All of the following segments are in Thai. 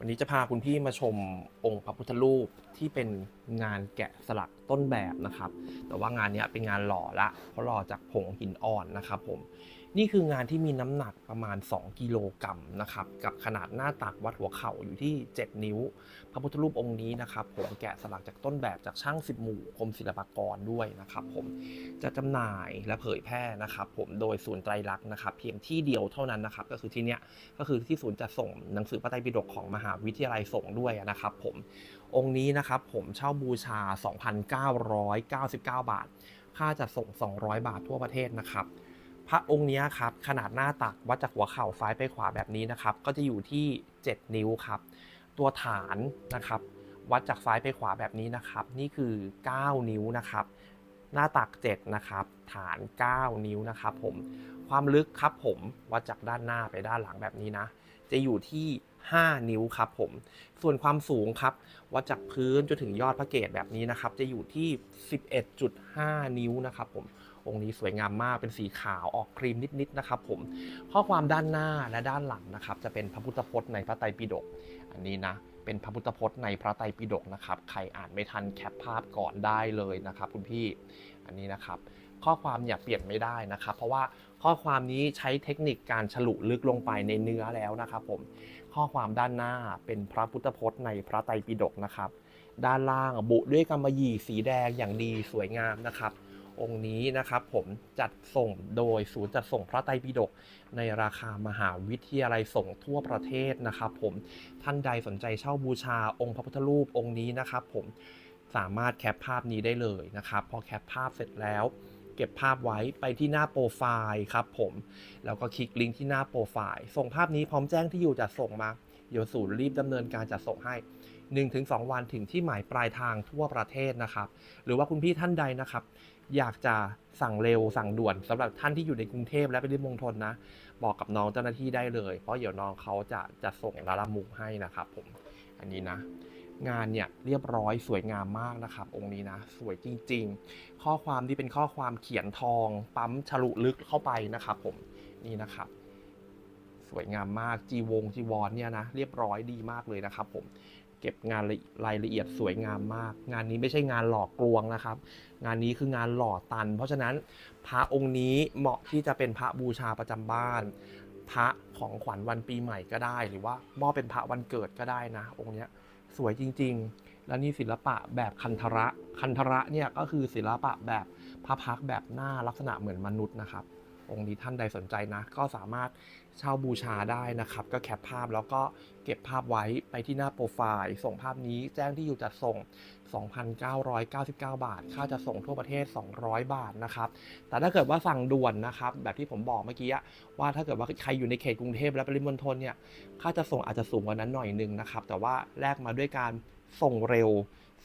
วันนี้จะพาคุณพี่มาชมองค์พระพุทธรูปที่เป็นงานแกะสลักต้นแบบนะครับ แต่ว่างานนี้เป็นงานหล่อละเพราะหล่อจากผงหินอ่อนนะครับผม นี่คืองานที่มีน้ำหนักประมาณ 2 กิโลกรัมนะครับกับขนาดหน้าตักวัดหัวเข่าอยู่ที่ 7 นิ้ว พระพุทธรูปองค์นี้นะครับผมแกะสลักจากต้นแบบจากช่างสิบหมู่กรมศิลปากรด้วยนะครับผมจะจำหน่ายและเผยแพร่นะครับผมโดยศูนย์ไตรลักษณ์นะครับเพียงที่เดียวเท่านั้นนะครับก็คือที่เนี้ยก็คือที่ศูนย์จัดส่งหนังสือพระไตรปิฎกของมหาวิทยาลัยส่งด้วยนะครับผมองค์นี้นะครับผมเช่าบูชา 2,999 บาท ค่าจัดส่ง 200 บาททั่วประเทศนะครับ พระองค์นี้ครับขนาดหน้าตักวัดจากหัวเข่าซ้ายไปขวาแบบนี้นะครับ ก็จะอยู่ที่ 7 นิ้วครับ ตัวฐานนะครับ วัดจากซ้ายไปขวาแบบนี้นะครับ นี่คือ 9 นิ้วนะครับ หน้าตัก 7 นะครับ ฐาน 9 นิ้วนะครับ ผมความลึกครับผมวัดจากด้านหน้าไปด้านหลังแบบนี้นะ จะอยู่ที่ 5 นิ้วครับผม ส่วนความสูงครับ วัดจากพื้นจนถึงยอดพระเกศแบบนี้นะครับ จะอยู่ที่ 11.5 นิ้วนะครับผม องค์นี้สวยงามมากเป็นสีขาวออกครีมนิดๆนะครับผมข้อความด้านหน้าและด้านหลังนะครับจะเป็นพระพุทธพจน์ในพระไตรปิฎกอันนี้นะเป็นพระพุทธพจน์ในพระไตรปิฎกนะครับใครอ่านไม่ทันแคปภาพก่อนได้เลยนะครับคุณพี่อันนี้นะครับข้อความเนี่ยเปลี่ยนไม่ได้นะครับ เพราะว่าข้อความนี้ใช้เทคนิคการฉลุลึกลงไปในเนื้อแล้วนะครับผมข้อความด้านหน้าเป็นพระพุทธพจน์ในพระไตรปิฎกนะครับ ด้านล่างบุด้วยกำมะหยี่สีแดงอย่างดีสวยงามนะครับ องค์นี้นะครับผมจัดส่งโดยศูนย์จัดส่งพระไตรปิฎกในราคามหาวิทยาลัยส่งทั่วประเทศนะครับผมท่านใดสนใจเช่าบูชาองค์พระพุทธรูปองค์นี้นะครับผมสามารถแคปภาพนี้ได้เลยนะครับ พอแคปภาพเสร็จแล้ว เก็บภาพไว้ไปที่หน้าโปรไฟล์ครับผมแล้วก็คลิกลิงก์ที่หน้าโปรไฟล์ส่งภาพนี้พร้อมแจ้งที่อยู่จัดส่งมา เดี๋ยวศูนย์รีบดำเนินการจัดส่งให้ 1-2 วันถึงที่หมายปลายทางทั่วประเทศนะครับ หรือว่าคุณพี่ท่านใดนะครับ อยากจะสั่งเร็วสั่งด่วนสำหรับท่านที่อยู่ในกรุงเทพและปริมณฑลนะ บอกกับน้องเจ้าหน้าที่ได้เลย เพราะเดี๋ยวน้องเขาจะจะส่งลาลามุกให้นะครับผมอันนี้นะงานเนี่ยเรียบร้อยสวยงามมากนะครับ องค์นี้นะ สวยจริง ๆ ข้อความที่เป็นข้อความเขียนทอง ปั๊มฉลุลึกเข้าไปนะครับผมนี่นะครับ สวยงามมากจีวงจีวรเนี่ยนะเรียบร้อยดีมากเลยนะครับผมเก็บงานละรายละเอียดสวยงามมาก งานนี้ไม่ใช่งานหลอกกลวงนะครับ งานนี้คืองานหล่อตัน เพราะฉะนั้นพระองค์นี้เหมาะที่จะเป็นพระบูชาประจำบ้าน พระของขวัญวันปีใหม่ก็ได้ หรือว่ามอบเป็นพระวันเกิดก็ได้นะ องค์นี้สวยจริง ๆ แล้วนี่ศิลปะแบบคันธระ คันธระเนี่ยก็คือศิลปะแบบพระพักแบบหน้าลักษณะเหมือนมนุษย์นะครับ องค์นี้ท่านใดสนใจนะ ก็สามารถเช่าบูชาได้นะครับ ก็แคปภาพแล้วก็เก็บภาพไว้ไปที่หน้าโปรไฟล์ ส่งภาพนี้แจ้งที่อยู่จัดส่ง 2,999 บาท ค่าจะส่งทั่วประเทศ 200 บาทนะครับ แต่ถ้าเกิดว่าสั่งด่วนนะครับ แบบที่ผมบอกเมื่อกี้ว่าถ้าเกิดว่าใครอยู่ในเขตกรุงเทพและปริมณฑลเนี่ย ค่าจะส่งอาจจะสูงกว่านั้นหน่อยนึงนะครับ แต่ว่าแลกมาด้วยการส่งเร็ว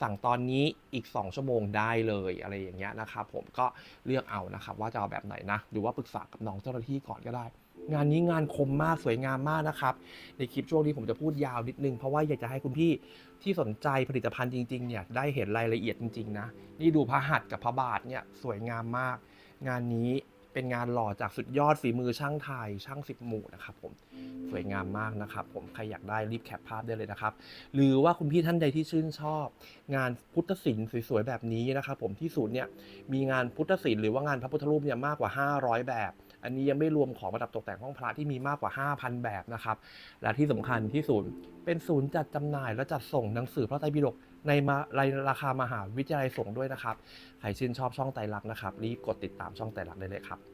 สั่งตอนนี้อีก 2 ชั่วโมงได้เลยอะไรอย่างเงี้ยนะครับผมก็เลือกเอานะครับว่าจะเอาแบบไหนนะ หรือว่าปรึกษากับน้องเจ้าหน้าที่ก่อนก็ได้ งานนี้งานคมมากสวยงามมากนะครับ ในคลิปช่วงนี้ผมจะพูดยาวนิดนึง เพราะว่าอยากจะให้คุณพี่ที่สนใจผลิตภัณฑ์จริงๆเนี่ยได้เห็นรายละเอียดจริงๆนะนี่ดูพระหัตถ์กับพระบาทเนี่ยสวยงามมาก งานนี้เป็นงานหล่อจากสุดยอดฝีมือช่างไทยช่างสิบหมู่นะครับผมสวยงามมากนะครับผมใครอยากได้รีบแคปภาพได้เลยนะครับ หรือว่าคุณพี่ท่านใดที่ชื่นชอบ งานพุทธศิลป์สวยๆแบบนี้นะครับผมที่ศูนย์เนี่ยมีงานพุทธศิลป์หรือว่างานพระพุทธรูปเนี่ยมากกว่า 500 แบบ อันนี้ยังไม่รวมของประดับตกแต่งห้องพระที่มีมากกว่า 5,000 แบบนะครับ และที่สำคัญที่ศูนย์เป็นศูนย์จัดจำหน่ายและจัดส่งหนังสือพระไตรปิฎกในมาราคามหาวิทยาลัยส่งด้วยนะครับ ใครชื่นชอบช่องไตรลักษณ์นะครับ รีบกดติดตามช่องไตรลักษณ์ได้เลยครับ